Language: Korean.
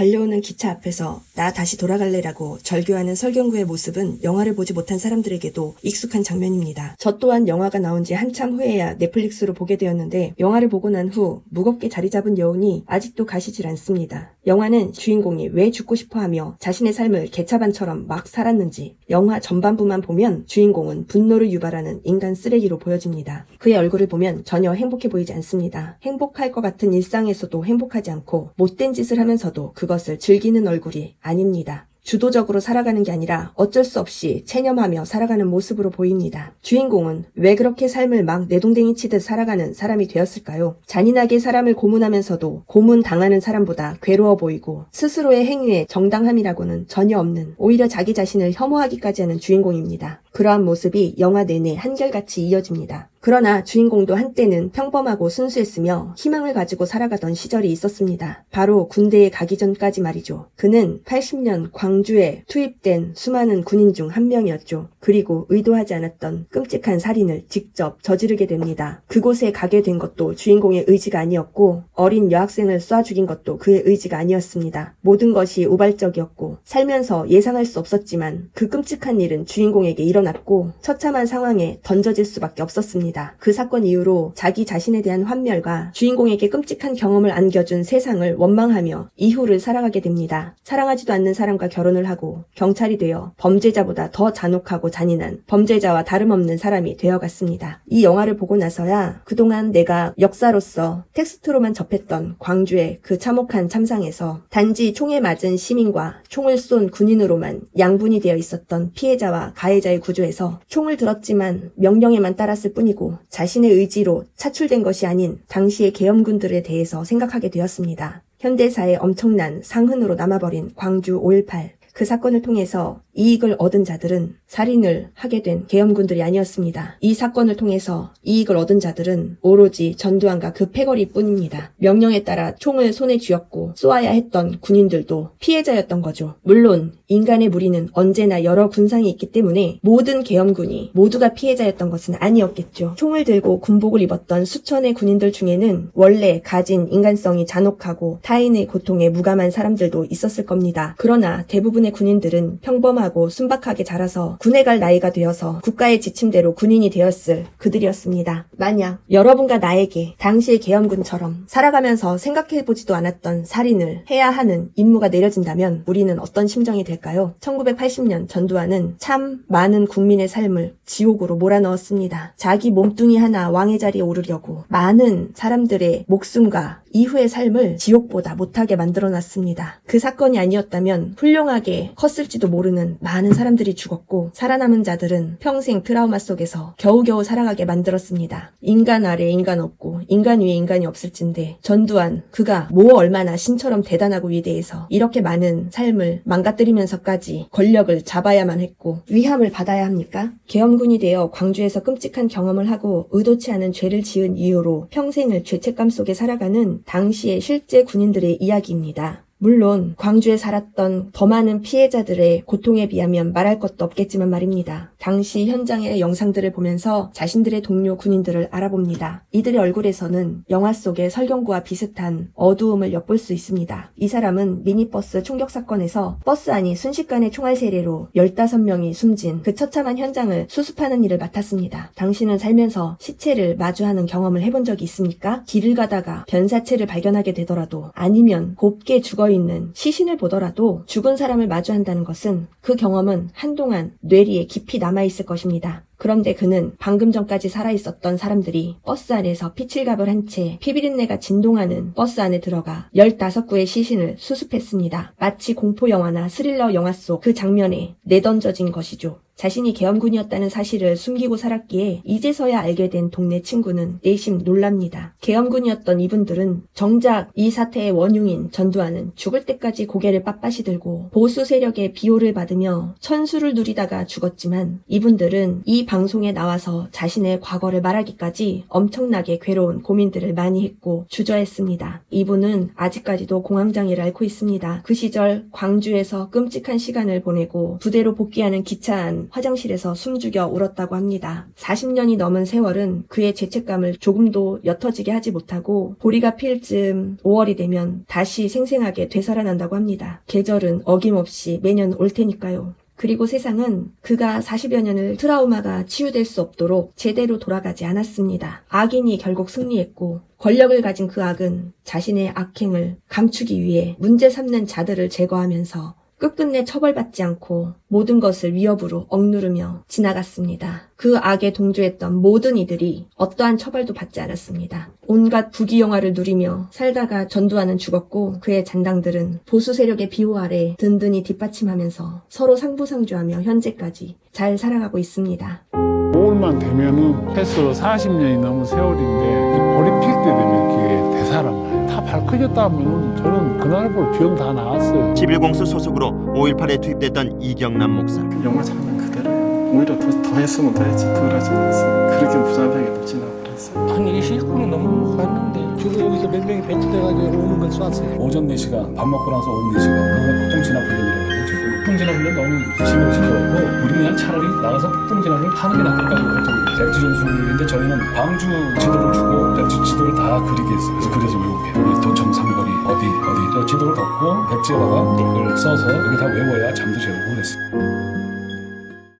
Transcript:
달려오는 기차 앞에서 나 다시 돌아갈래라고 절규하는 설경구의 모습은 영화를 보지 못한 사람들에게도 익숙한 장면입니다. 저 또한 영화가 나온 지 한참 후에야 넷플릭스로 보게 되었는데 영화를 보고 난 후 무겁게 자리 잡은 여운이 아직도 가시질 않습니다. 영화는 주인공이 왜 죽고 싶어 하며 자신의 삶을 개차반처럼 막 살았는지 영화 전반부만 보면 주인공은 분노를 유발하는 인간 쓰레기로 보여집니다. 그의 얼굴을 보면 전혀 행복해 보이지 않습니다. 행복할 것 같은 일상에서도 행복하지 않고 못된 짓을 하면서도 그것을 즐기는 얼굴이 아닙니다. 주도적으로 살아가는 게 아니라 어쩔 수 없이 체념하며 살아가는 모습으로 보입니다. 주인공은 왜 그렇게 삶을 막 내동댕이 치듯 살아가는 사람이 되었을까요? 잔인하게 사람을 고문하면서도 고문 당하는 사람보다 괴로워 보이고 스스로의 행위에 정당함이라고는 전혀 없는 오히려 자기 자신을 혐오하기까지 하는 주인공입니다. 그러한 모습이 영화 내내 한결같이 이어집니다. 그러나 주인공도 한때는 평범하고 순수했으며 희망을 가지고 살아가던 시절이 있었습니다. 바로 군대에 가기 전까지 말이죠. 그는 80년 광주에 투입된 수많은 군인 중 한 명이었죠. 그리고 의도하지 않았던 끔찍한 살인을 직접 저지르게 됩니다. 그곳에 가게 된 것도 주인공의 의지가 아니었고 어린 여학생을 쏴 죽인 것도 그의 의지가 아니었습니다. 모든 것이 우발적이었고 살면서 예상할 수 없었지만 그 끔찍한 일은 주인공에게 일어났 고 처참한 상황에 던져질 수밖에 없었습니다. 그 사건 이후로 자기 자신에 대한 환멸과 주인공에게 끔찍한 경험을 안겨준 세상을 원망하며 이후를 살아가게 됩니다. 사랑하지도 않는 사람과 결혼을 하고 경찰이 되어 범죄자보다 더 잔혹하고 잔인한 범죄자와 다름없는 사람이 되어갔습니다. 이 영화를 보고 나서야 그동안 내가 역사로서 텍스트로만 접했던 광주의 그 참혹한 참상에서 단지 총에 맞은 시민과 총을 쏜 군인으로만 양분이 되어 있었던 피해자와 가해자의 구 조에서 총을 들었지만 명령에만 따랐을 뿐이고 자신의 의지로 차출된 것이 아닌 당시의 계엄군들에 대해서 생각하게 되었습니다. 현대사의 엄청난 상흔으로 남아버린 광주 5.18. 그 사건을 통해서 이익을 얻은 자들은 살인을 하게 된 계엄군들이 아니었습니다. 이 사건을 통해서 이익을 얻은 자들은 오로지 전두환과 그 패거리 뿐입니다. 명령에 따라 총을 손에 쥐었고 쏘아야 했던 군인들도 피해자였던 거죠. 물론 인간의 무리는 언제나 여러 군상이 있기 때문에 모든 계엄군이 모두가 피해자였던 것은 아니었겠죠. 총을 들고 군복을 입었던 수천의 군인들 중에는 원래 가진 인간성이 잔혹하고 타인의 고통에 무감한 사람들도 있었을 겁니다. 그러나 대부분의 군인들은 평범하고 순박하게 자라서 군에 갈 나이가 되어서 국가의 지침대로 군인이 되었을 그들이었습니다. 만약 여러분과 나에게 당시의 계엄군처럼 살아가면서 생각해보지도 않았던 살인을 해야 하는 임무가 내려진다면 우리는 어떤 심정이 될까요? 1980년 전두환은 참 많은 국민의 삶을 지옥으로 몰아넣었습니다. 자기 몸뚱이 하나 왕의 자리에 오르려고 많은 사람들의 목숨과 이후의 삶을 지옥보다 못하게 만들어놨습니다. 그 사건이 아니었다면 훌륭하게 컸을지도 모르는 많은 사람들이 죽었고 살아남은 자들은 평생 트라우마 속에서 겨우겨우 살아가게 만들었습니다. 인간 아래 인간 없고 인간 위에 인간이 없을진데 전두환 그가 뭐 얼마나 신처럼 대단하고 위대해서 이렇게 많은 삶을 망가뜨리면서까지 권력을 잡아야만 했고 위함을 받아야 합니까? 계엄군이 되어 광주에서 끔찍한 경험을 하고 의도치 않은 죄를 지은 이유로 평생을 죄책감 속에 살아가는 당시의 실제 군인들의 이야기입니다. 물론 광주에 살았던 더 많은 피해자들의 고통에 비하면 말할 것도 없겠지만 말입니다. 당시 현장의 영상들을 보면서 자신들의 동료 군인들을 알아봅니다. 이들의 얼굴에서는 영화 속의 설경구와 비슷한 어두움을 엿볼 수 있습니다. 이 사람은 미니버스 총격 사건에서 버스 안이 순식간에 총알 세례로 15명이 숨진 그 처참한 현장을 수습하는 일을 맡았습니다. 당신은 살면서 시체를 마주하는 경험을 해본 적이 있습니까? 길을 가다가 변사체를 발견하게 되더라도 아니면 곱게 죽어 있는 시신을 보더라도 죽은 사람을 마주한다는 것은 그 경험은 한동안 뇌리에 깊이 남아있을 것입니다. 그런데 그는 방금 전까지 살아있었던 사람들이 버스 안에서 피칠갑을 한 채 피비린내가 진동하는 버스 안에 들어가 15구의 시신을 수습했습니다. 마치 공포영화나 스릴러 영화 속 그 장면에 내던져진 것이죠. 자신이 계엄군이었다는 사실을 숨기고 살았기에 이제서야 알게 된 동네 친구는 내심 놀랍니다. 계엄군이었던 이분들은 정작 이 사태의 원흉인 전두환은 죽을 때까지 고개를 빳빳이 들고 보수 세력의 비호를 받으며 천수를 누리다가 죽었지만 이분들은 이 방송에 나와서 자신의 과거를 말하기까지 엄청나게 괴로운 고민들을 많이 했고 주저했습니다. 이분은 아직까지도 공황장애를 앓고 있습니다. 그 시절 광주에서 끔찍한 시간을 보내고 부대로 복귀하는 기차 안 화장실에서 숨죽여 울었다고 합니다. 40년이 넘은 세월은 그의 죄책감을 조금도 옅어지게 하지 못하고 보리가 필 즈음 5월이 되면 다시 생생하게 되살아난다고 합니다. 계절은 어김없이 매년 올 테니까요. 그리고 세상은 그가 40여 년을 트라우마가 치유될 수 없도록 제대로 돌아가지 않았습니다. 악인이 결국 승리했고 권력을 가진 그 악은 자신의 악행을 감추기 위해 문제 삼는 자들을 제거하면서 끝끝내 처벌받지 않고 모든 것을 위협으로 억누르며 지나갔습니다. 그 악에 동조했던 모든 이들이 어떠한 처벌도 받지 않았습니다. 온갖 부귀영화를 누리며 살다가 전두환은 죽었고 그의 잔당들은 보수 세력의 비호 아래 든든히 뒷받침하면서 서로 상부상조하며 현재까지 잘 살아가고 있습니다. 5월만 되면은 패스 40년이 넘은 세월인데 이 볼이 필 때 되면 그게 되살아나요. 다 밝혀졌다 하면은 저는 그날부터 병다 나았어요. 11공수 소속으로 5.18에 투입됐던 이경남 목사. 영화 장면 그대로예요. 오히려 더, 더 했으면 더 했지 덜하지 않았어요. 그렇게 무자비하게 놓지나 그랬어요. 아니 이 실수는 너무 갔는데 주로 여기서 몇 명이 배치돼가지고 오는 걸 쐈어요. 오전 4시간, 밥 먹고 나서 오후 4시간. 그다음에 폭동 진압 훈련이라고 그러죠. 폭동 진압 훈련 너무 심하게 시켜갖고 우리 그냥 차라리 나가서 폭동 진압을 하는 게 낫겠다고 결정을 백지 전술인데 저희는 광주 지도를 주고 저 지- 지도를 다 그리게 했어요. 그래서 외우게. 여기 도청 삼거리 어디 어디 저 지도를 덮고 백지에다가 이걸 써서 여기 다 외워야 잠도 재우고 그랬어요.